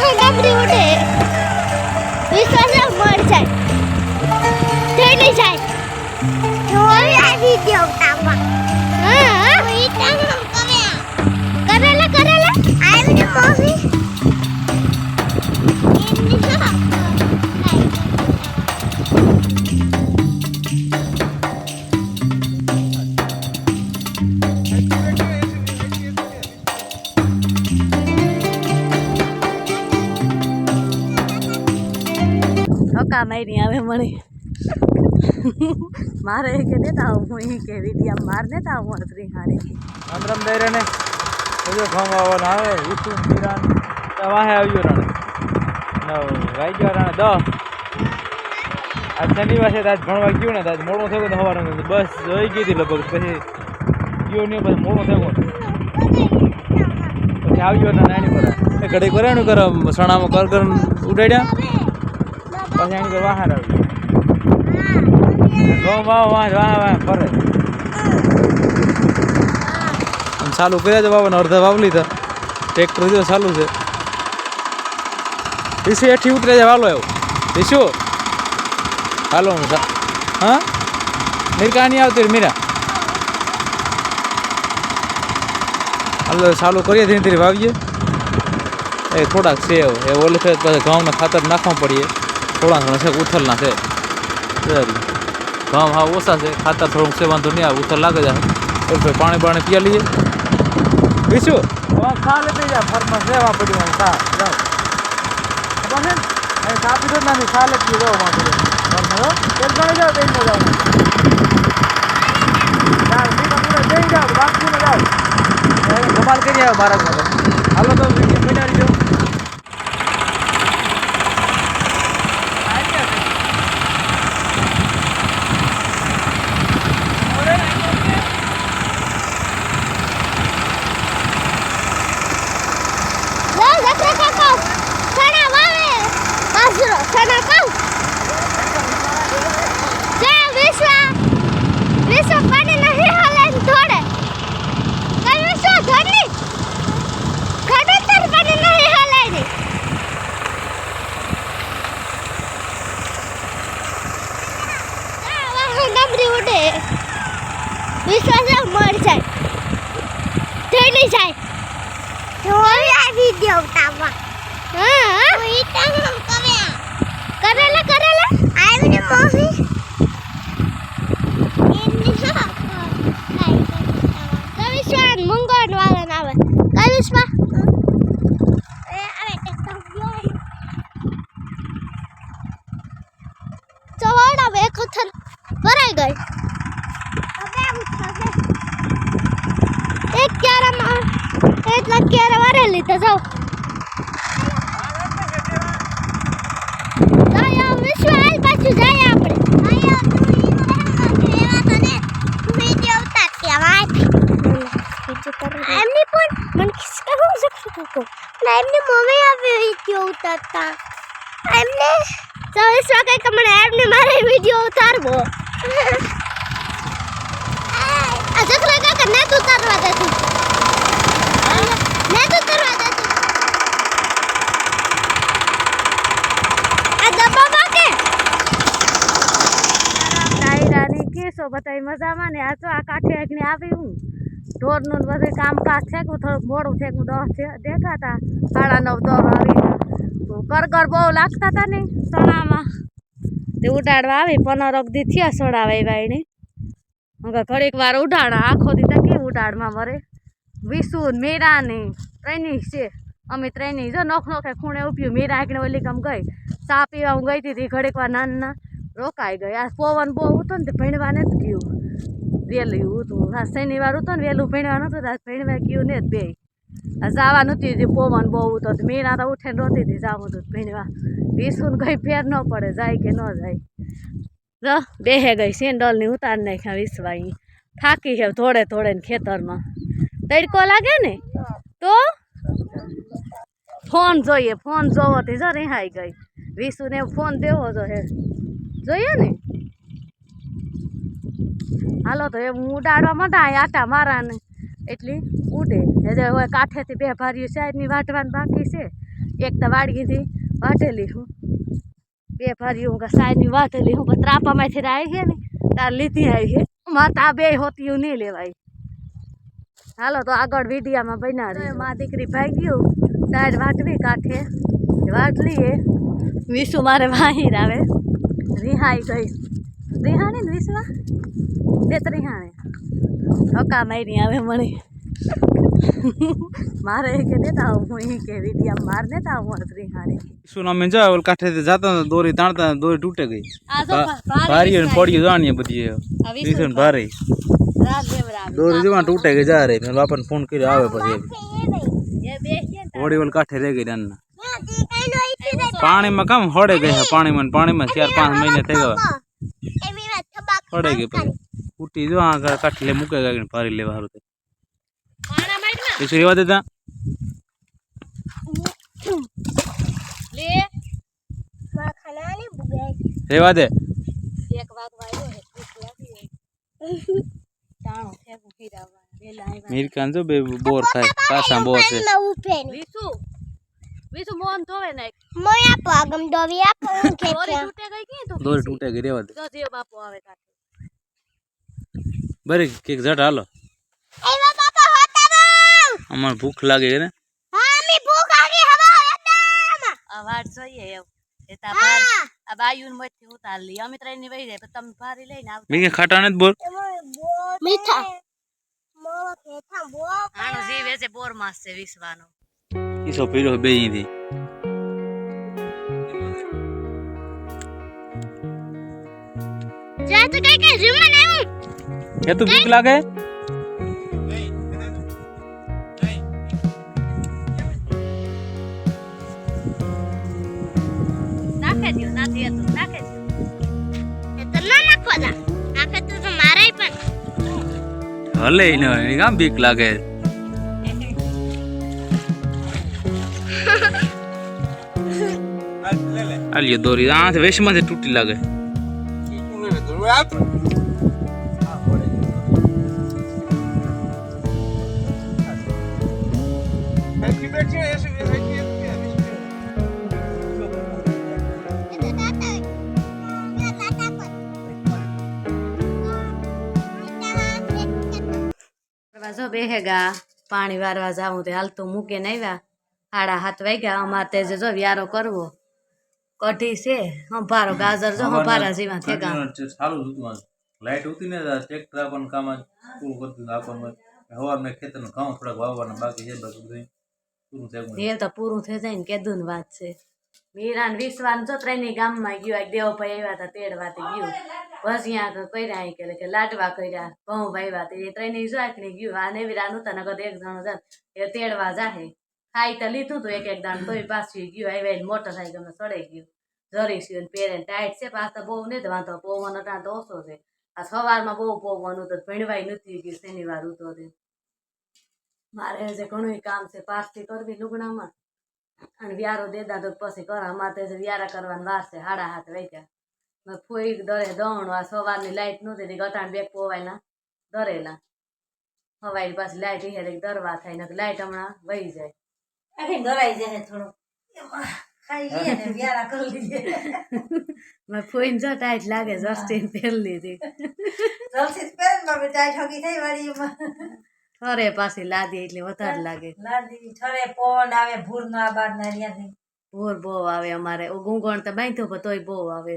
ડબરી ઉડે. વિશ્વાસ મર જાય થઈ નહીં જાય જોઈ આ વિડિયો ધક્કા મારી આવે મને મારે કે દેતા આવું હું એ કે વિડીયા માર દેતા આવું મારે ફ્રી હારે. રામ રામ દઈ ને બધો ઘઉં વાવવાનો આવે વિષ્ણુ મીરાન તો વાહે આવ્યો રાણે. નવ વાઈ ગયો રાણે દસ આજ શનિવાર છે તો આજ ભણવા ગયું ને તો આજ મોડું થયું ને સવારનું. બસ જોઈ ગઈ હતી લગભગ પછી ગયો નહીં પછી મોડું થયું. પછી આવ્યો ને નાની પર. ઘડી ઘડીક કરે ને કરે સણામાં કર કર ઉડાડ્યા? એની પર વાહાર આવ્યો ઘઉં વાવ વાહ વાહ વાહ ફરે. ચાલુ કર્યા છે બાબાને અડધા વાવ લીધા. ટ્રેક્ટર જો ચાલુ છે. ઈસુ એઠી ઉતરે છે વાલો એવું. ઈસુ હાલો હું હા? મીરકા નહીં આવતી મીરા. હાલો ચાલુ કરીએ ધીરે ધીરે વાવીએ. એ થોડાક સેવ એ ઓલે પછી ઘઉંના ખાતર નાખવા પડીએ થોડા ઘણા છે ઉથલના છે સારી ઘઉં હા ઓછા છે ખાતર થોડુંક છે વાંધો નહીં આવે ઉથલ લાગે જાય તો પછી પાણી બાણી પીયા લઈએ બીજું હવે ખા લેતી જા ફરમાં સેવા પડ્યું અહીં ખા જાઓ ખબર છે ને અહીં ખા પીધો જ નથી ખા લેતી જાઓ માં પડ્યું ફરમાં જાઓ તેલ પાણી જાઓ તેલ જાઓ જાઓ બીજા પૂરા જઈ જાઓ બાપજીને જાઓ અહીં ધમાલ કરી આવ્યો બાળકમાં હાલો તો વીડિયો બનાવી દો લો જકરા કાકો સણા વાવે સણા કાવ જે વિશ્વ વિશ્વ પાણી નહીં હાલે ધોડે કઈ વિશ્વ ધોડની ઘડતર પાણી નહીં હાલે ની ડબરી ઉડે વિશ્વાસ મર જાય નહીં જાય જોઈ આ વિડિયો ઉતારવા હા હું કરેલા કરેલા? આઈ એમની હા કવિશ્વાન મંગળ વાળા આવે કવિશ્વા કથન ભરાઈ ગઈ એક ક્યારામાં એટલા ક્યારે વારે લીધા જાઓ જાય વિશ્વ હાલ પાછું જાય આપણે એમની પણ મને ખિસકા હું શકશું કો ના એમની મમ્મી આવી વિડિયો હતા એમને ચોવીસ વાગે કે મને એમને મારે વીડિયો ઉતારવો. આ જકરા કે ને તું ઉતારવા દેતું ને તું ઉતારવા દેતું આ ડબ્બા બાકે ડાયરાની કેસો બધાય મજામાં ને આ તો આ કાઠે આગને આવી હું. ઢોરનું બધું કામકાજ છે કે થોડુંક મોડું છે કે દસ દેખાતા. સાડા નવ દસ આવી તો કરકર બહુ લાગતા હતા ને સણામાં તે ઉડાડવા આવી પંદર દી થયા સડાવા એને. હવે ઘડીક વાર ઉડાડા, આખો દીધા કે ઉડાડમાં મરે? વિસુ મીરા ને ત્રણેય છે. અમે ત્રણેય, જો નોખ નોખે ખૂણે ઉભ્યું મીરા આગળ ઓલી કામ ગઈ. ચા પીવા હું ગઈ હતી ઘડીક વાર નાના રોકાઈ ગઈ. આ પવન બહુ હતો ને તે ભણવા નથી ગયું. વહેલું હતું. આ શનિવાર હતો ને વહેલું ભણવા નહોતું ભણવા ગયું ને જ બે. જવા નહોતી જે પવન બહુ તો મીરા તો ઉઠે રોતી હતી જવું હતું. ભીણવા વિસુને કઈ ફેર ન પડે, જાય કે ન જાય. જો બેહે ગઈ સેન્ડલની ઉતાર નાખ્યા વિસવાઈ થાકી છે થોડે થોડે ને ખેતરમાં. તડકો લાગે ને? તો? ફોન જોઈએ, ફોન જોવો તે જો રિહાઈ ગઈ. વિસુને ફોન દેવો જો હે. જોઈએ ને? હાલો તો એમ ઉડાડવા માંડા આટા મારા ને એટલી ઉડે. એટલે હવે કાંઠેથી બે ભાર્યું સાઈડની વાટવાની બાકી છે. એક તો વાડગીથી વાટેલી હું. બે ભારીઓ સાઈડની વાટેલી હું. ત્રાપામાંથી આવી છે ને તાર લીધી આવી છે. માતા આ બે હોતી એવું નહીં લેવાય. હાલો તો આગળ વિડીયામાં બન્યા રહે મા દીકરી ભાઈ ગયું. સાઈડ વાટવી કાંઠે. વાટલી એ વિસુ મારે વાહીર આવે. રિહાઈ ગઈ. રિહાણી ને વિસવા? બે તો રિહાણે. હકા મારી આવે મને. મારે એ કે દેતા આવું હું એ કે વિડીયા માર દેતા આવું રિહાણી શું નામ જા ઓલ કાઠે જાતા દોરી તાણતા દોરી તૂટે ગઈ. ભારી અને પડ્યું જાણીએ બધી વિસન ભારે. દોરી જવા તૂટે ગઈ જા રે. મેં બાપાને ફોન કર્યો આવે પછી વડી ઓલ કાંઠે રહી ગઈ રાનના પાણીમાં કામ હળે ગઈ છે પાણીમાં પાણીમાં ચાર પાંચ મહિને થઈ ગયા હળે ગઈ પછી. ઉઠી જો આ કાંઠે લે મૂકે ગઈ ભારી લેવા સારું પાણા માઈટમાં પીછું રેવા દેતા લે રેવા દે એક વાગવા આવ્યો હે ભૂખ લાગી હે. ટાણું ફેંકું ખીરાવા વેલા આવ્યા મીરકાન જો બે બોર થાય પાછા બોર છે વિસુ વિસુ મોહન ધોવે નાખ મોયા પાગમ દોવિયા પણ દોરી ખેંચ્યા તૂટે ગઈ કી તું દોરી તૂટે ગઈ રેવા દે જો જીવ બાપુ આવે કાંઠે બરે કેક જટ હાલો. એવા બાપા હોતા બહુ અમારે ભૂખ લાગે છે ને. હા મી ભૂખ આગી હવા હતા આ વાટ જોઈએ એવું એ તા બાર આ બાયુન મથી ઉતાર લી. અમિતની વહી જાય પણ તમે ભારી લઈને ખાટા બોર મીઠા. બો આનો જીવ છે બોર માસ છે વિસવાનો ઈસો પીરો બે અહીંથી જા તો કઈ કઈ રીમન આવ્યું. કે તું બીક લાગે નાખે દો નાથી હતું નાખે દો એ તો ના નાખવા દા નાખે તો તો મારાય પણ હલે ઈ ન હોય કામ બીક લાગે આલ્યો દોરી આ વેશમાંથી તૂટી લાગે બેહેગા પાણી વારવા જાવું તે હાલતું મૂકે આવ્યા. સાડા હાથ વાગ્યા અમારે તે જો વ્યારો કરવો. કઢી છે અંભારો ગાજર જો અંભારા જેવા થેગા સારું જુદું. લાઈટ ઉતી ને ટ્રેક્ટર આપણને કામ પૂરું કરતું આપણને હવા મેં ખેતરનું ઘઉં થોડાક વાવવાના બાકી છે બધું પૂરું થઈ એ તો પૂરું થઈ જાય ને કેદું ની વાત છે. મીરાન વિશ્વાન ત્રણેય ગામમાં ગયું આ દેવભાઈ આવ્યા હતા તેડવાથી ગયું. ભજીયા કર્યા કે કે લાડવા કર્યા, ઘઉં ભાઈ તે. એ ત્રણેય જો આકડી ગયું. આ નેવીરા હતા નગર એક જણો જાત એ તેડવા જાહે. ખાઈ તો લીધું તું એક એક દાણ, તોય પાછું ગયું આવ્યા મોટર સાયકલમાં ચડાઈ ગયું. જરી છે પેરે ટાઈટ છે, પાછા તો બહુ નહીં વાંધો, પવન અટાણ તો ઓછો છે. આ સવારમાં બહુ પવન તો ભીણવાય નથી ગયું શનિવાર ઉતો તે. મારે જે ઘણું કામ છે પાસથી કરવી લુગડામાં અને વ્યારો દેદા તો પછી કર અમારે તો વ્યારા કરવાની વાર છે હાડા હાથ વેચ્યા ફૂઈ દરે દોણ આ સવારની લાઈટ નહોતી તે ગટાણ બેગ પોવાયના દરેલા. હવાઈ પાછી લાઈટ ઈ દરવા થાય ને લાઈટ હમણાં વહી જાય. દરાઈ જાય થોડું મેં ફોઈને જો ટાઈટ લાગે જસ્ટીન પહેર લીધી. પહેરે હગી થઈ વાળી ઠરે પાછી લાદી એટલે વધારે લાગે. લાદી ઠરે પવન આવે ભૂર ના બાર ના ત્યાંથી ભૂર બહુ આવે અમારે. ઓ ગુંગણ તો બાંધ્યો પણ તોય બહુ આવે.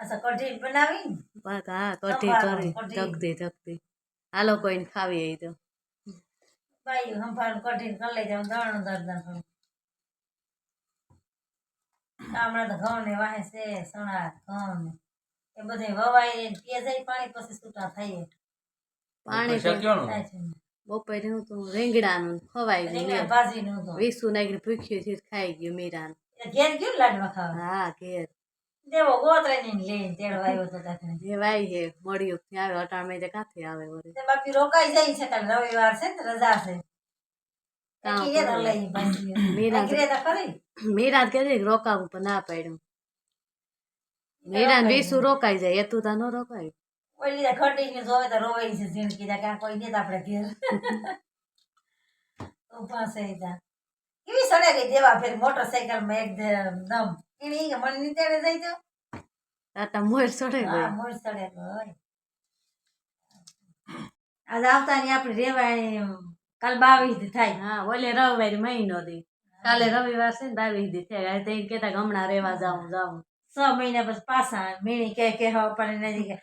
અચ્છા કઢી બનાવી? ને હા કઢી કરી. કઢી. જગતી જગતી હાલો કોઈને ખાવી એ તો. બાઈ સંભાળ કઢી કરી લઈ જાવ દણ દરદન હમણાં તો ઘઉં ને વાહે છે સણા ઘઉં ને એ બધે વવાઈ ને પીએ જાય પાણી પછી છૂટા થઈએ. પાણી તો બપોરે હું તો રીંગણાનું ખવાઈ રીંગણા ગયું ભાજીનું તો વીસુ નાખીને ભૂખ્યું છે ખાઈ ગયું મીરાનું. એ ઘેર ગયું લાડવા ખાવા? હા ઘેર. દેવો ગોતરે ને લઈને તેડવા આવ્યો તો તાકને જે વાઈ મળ્યું ત્યાં આવે અટાણમાં કાંથી આવે તે રોકાઈ જાય છે કાલ રવિવાર છે ને રજા છે. એ તો મીરા તો કે રોકાવું પણ ના પાડ્યું. મીરા વીસુ રોકાઈ જાય એતું તો ન રોકાય? ઓલી તો ખટી ને જોવે તો રોવાઈ છે જિંદગી ના ક્યાં કોઈ નહીં આપણે ઘેર. ઊભા છે ત્યાં કેવી સડે ગઈ દેવા ફેર મોટરસાયકલમાં એકદમ એને કે મને નીચે જઈ તો? તાતા મોર સડે ગઈ મોર સડે ગઈ આજ આવતા ની આપણે રેવાય કાલ બાવીસ થાય. હા ઓલે રવિવારે મહિનો દી. કાલે રવિવાર છે ને બાવીસ દી થયા. તે કેતા હમણાં રેવા જાઉં જાઉં. છ મહિના પછી પાછા મીણી કે કે હવે પણ કે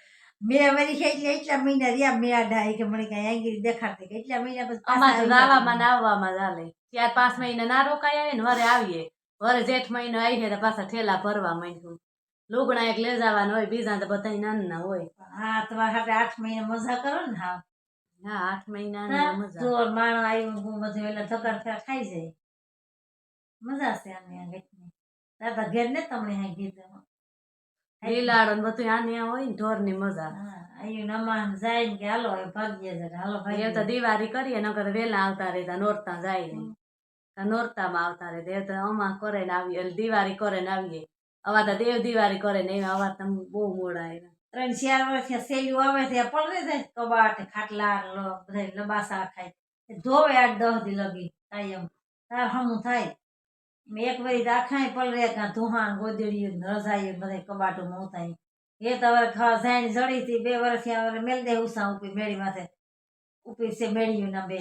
મેં વળી એટલે એટલા મહિના રહ્યા મેં અઢાઈ કે મને કઈ આંગળી દેખાડતી કે એટલા મહિના પછી આમાં તો ને આવવામાં ચાલે ચાર પાંચ મહિના ના રોકાય આવે ને વરે આવીએ. વરે જેઠ મહિનો આવીએ તો પાછા ઠેલા ભરવા માંડ્યું. લુગણા એક લઈ જવાના હોય બીજા તો બધા નાના હોય. હા તમારા સાથે આઠ મહિના મજા કરો ને હા. હા આઠ મહિના હા, મજા. જોર માણો આવ્યું હું બધું એટલે થકાર થકાર ખાઈ જાય. મજા છે આને દાદા ઘેર ને તમને આ ગીત લીલાડો ને બધું આને હોય ને ઢોરની મજા આવ્યું નમાન જાય ને કે હાલો ભાગ્ય જરા હાલો એ તો દિવાળી કરીએ નકર વેલા આવતા રહેતા નોરતા જાય ને નોરતામાં આવતા રહેતા એ તો અમા કરે ને આવીએ દિવાળી કરે ને આવીએ. અવા તો દેવ દિવાળી કરે ને એવા અવા તમે બહુ મોડા આવ્યા ત્રણ ચાર વર્ષથી સેલું આવે ત્યાં પડે છે કબાટ ખાટલા બધા લબાસા ખાય. ધોવે આઠ દસ દી લગી કાયમ તાર હમું થાય. એક વારી પલ પલરે કાં ધુહાણ ગોદડીયું રજાયું બધે કબાટું ઉતાય એ તો હવે ખા સાઈન જડી હતી, બે વર્ષથી હવે મેલ દે ઉષા ઉપી મેળી માથે. ઉપી છે મેળ્યું ના બે.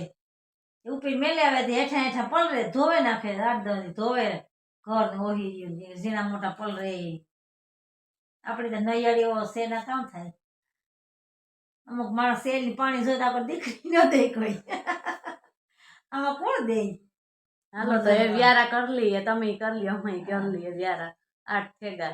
ઉપી મેલે આવે તે હેઠા હેઠા પલરે ધોવે નાખે આઠ દસ ધોવે. ઘર ને ઓહી ગયું ઝીણા મોટા પલરે રે આપણે તો નૈયાળીઓ સેના કામ થાય? અમુક માણસ સેલ પાણી જોતા આપણે દીકરી ન દે કોઈ આમાં કોણ દે? હાલો તો એ વ્યારા કરી લઈએ તમે કરી લ્યો અમે કરી લઈએ વ્યારા. આઠ થેગા